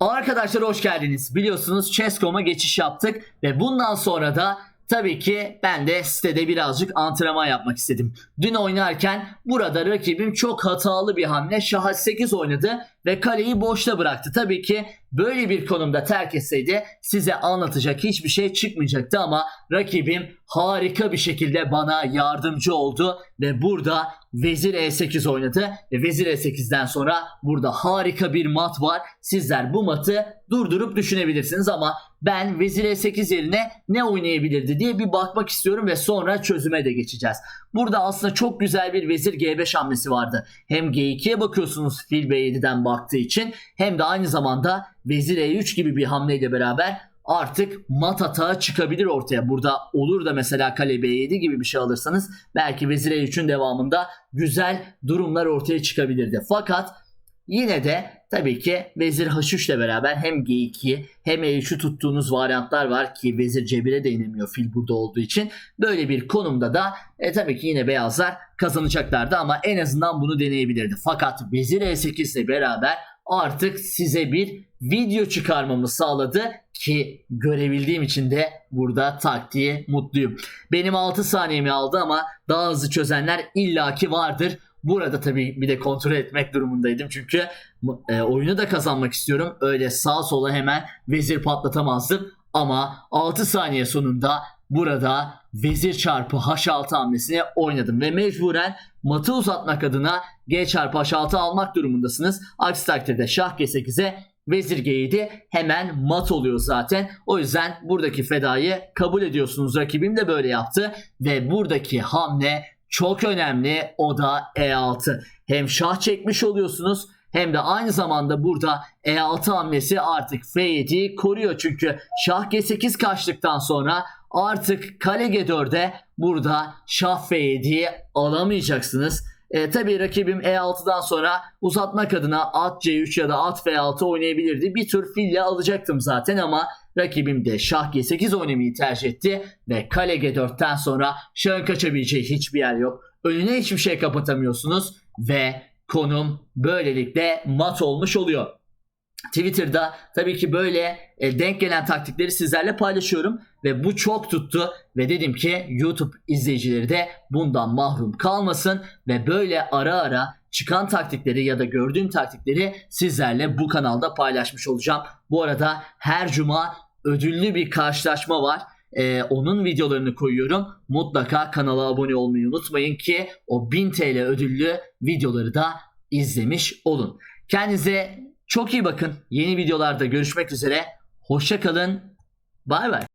Arkadaşlar hoş geldiniz. Biliyorsunuz Chess.com'a geçiş yaptık ve bundan sonra da tabii ki ben de sitede birazcık antrenman yapmak istedim. Dün oynarken burada rakibim çok hatalı bir hamle şah 8 oynadı ve kaleyi boşta bıraktı. Tabii ki böyle bir konumda terk etseydi size anlatacak hiçbir şey çıkmayacaktı ama rakibim harika bir şekilde bana yardımcı oldu ve burada vezir e8 oynadı ve vezir e8'den sonra burada harika bir mat var. Sizler bu matı durdurup düşünebilirsiniz ama ben vezir e8 yerine ne oynayabilirdi diye bir bakmak istiyorum ve sonra çözüme de geçeceğiz. Burada aslında çok güzel bir vezir g5 hamlesi vardı. Hem g2'ye bakıyorsunuz fil b7'den baktığı için hem de aynı zamanda vezir e3 gibi bir hamleyle beraber artık mat hata çıkabilir ortaya. Burada olur da mesela kale b7 gibi bir şey alırsanız belki vezir e3'ün devamında güzel durumlar ortaya çıkabilirdi. Fakat yine de tabii ki vezir h3 ile beraber hem g2 hem e3'ü tuttuğunuz varyantlar var ki vezir c1'e de inemiyor fil burada olduğu için. Böyle bir konumda da e, tabii ki yine beyazlar kazanacaklardı ama en azından bunu deneyebilirdi. Fakat vezir e8 ile beraber artık size bir video çıkarmamı sağladı ki görebildiğim için de burada taktiği mutluyum. Benim 6 saniyemi aldı ama daha hızlı çözenler illaki vardır. Burada tabii bir de kontrol etmek durumundaydım çünkü e, oyunu da kazanmak istiyorum. Öyle sağ sola hemen vezir patlatamazdım ama 6 saniye sonunda burada vezir çarpı h6 hamlesini oynadım ve mecburen matı uzatmak adına g çarpı h6 almak durumundasınız. Aksi takdirde şah g8'e vezir g7 hemen mat oluyor zaten. O yüzden buradaki fedayı kabul ediyorsunuz. Rakibim de böyle yaptı ve buradaki hamle çok önemli. O da e6. Hem şah çekmiş oluyorsunuz hem de aynı zamanda burada E6 hamlesi artık F7'yi koruyor. Çünkü şah G8 kaçtıktan sonra artık kale G4'e burada şah F7'yi alamayacaksınız. E, tabii rakibim E6'dan sonra uzatmak adına at C3 ya da at F6 oynayabilirdi. Bir tür fille alacaktım zaten ama rakibim de şah G8 oynamayı tercih etti ve kale G4'ten sonra şahın kaçabileceği hiçbir yer yok. Önüne hiçbir şey kapatamıyorsunuz ve konum böylelikle mat olmuş oluyor. Twitter'da tabii ki böyle e, denk gelen taktikleri sizlerle paylaşıyorum ve bu çok tuttu ve dedim ki YouTube izleyicileri de bundan mahrum kalmasın ve böyle ara ara çıkan taktikleri ya da gördüğüm taktikleri sizlerle bu kanalda paylaşmış olacağım. Bu arada her cuma ödüllü bir karşılaşma var. Ee, onun videolarını koyuyorum. Mutlaka kanala abone olmayı unutmayın ki o 1000 TL ödüllü videoları da izlemiş olun. Kendinize çok iyi bakın. Yeni videolarda görüşmek üzere. Hoşça kalın. Bay bay.